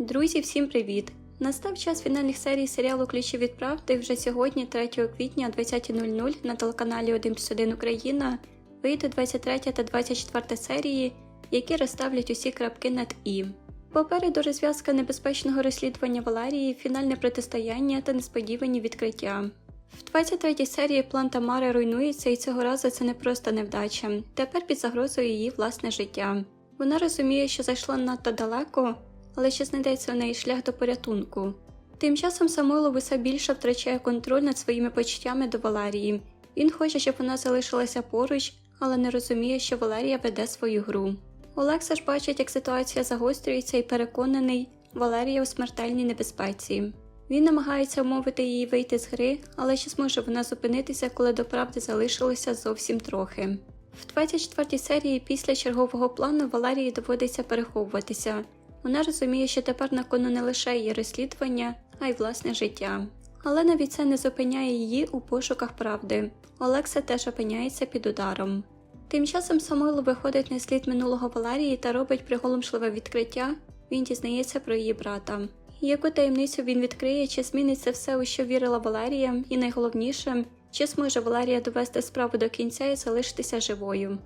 Друзі, всім привіт! Настав час фінальних серій серіалу Ключі від правди вже сьогодні, 3 квітня о 20.00 на телеканалі 1 плюс 1 Україна вийде 23 та 24 серії, які розставлять усі крапки над І. Попереду розв'язка небезпечного розслідування Валерії, фінальне протистояння та несподівані відкриття. В 23 серії план Тамари руйнується, і цього разу це не просто невдача. Тепер під загрозою її власне життя. Вона розуміє, що зайшла надто далеко, але ще знайдеться у неї шлях до порятунку. Тим часом Самойлов усе більше втрачає контроль над своїми почуттями до Валерії. Він хоче, щоб вона залишилася поруч, але не розуміє, що Валерія веде свою гру. Олекса ж бачить, як ситуація загострюється і переконаний, Валерія у смертельній небезпеці. Він намагається умовити її вийти з гри, але чи зможе вона зупинитися, коли до правди залишилося зовсім трохи. В 24 серії після чергового плану Валерії доводиться переховуватися. Вона розуміє, що тепер на кону не лише її розслідування, а й власне життя. Але навіть це не зупиняє її у пошуках правди. Олекса теж опиняється під ударом. Тим часом Самойло виходить на слід минулого Валерії та робить приголомшливе відкриття. Він дізнається про її брата. Яку таємницю він відкриє, чи зміниться все, у що вірила Валерія, і найголовніше, чи зможе Валерія довести справу до кінця і залишитися живою.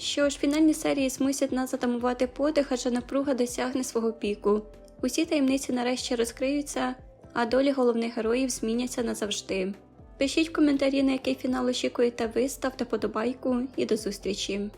Що ж, фінальні серії змусять нас затамувати подих, адже напруга досягне свого піку. Усі таємниці нарешті розкриються, а долі головних героїв зміняться назавжди. Пишіть в коментарі, на який фінал очікуєте ви, ставте подобайку і до зустрічі!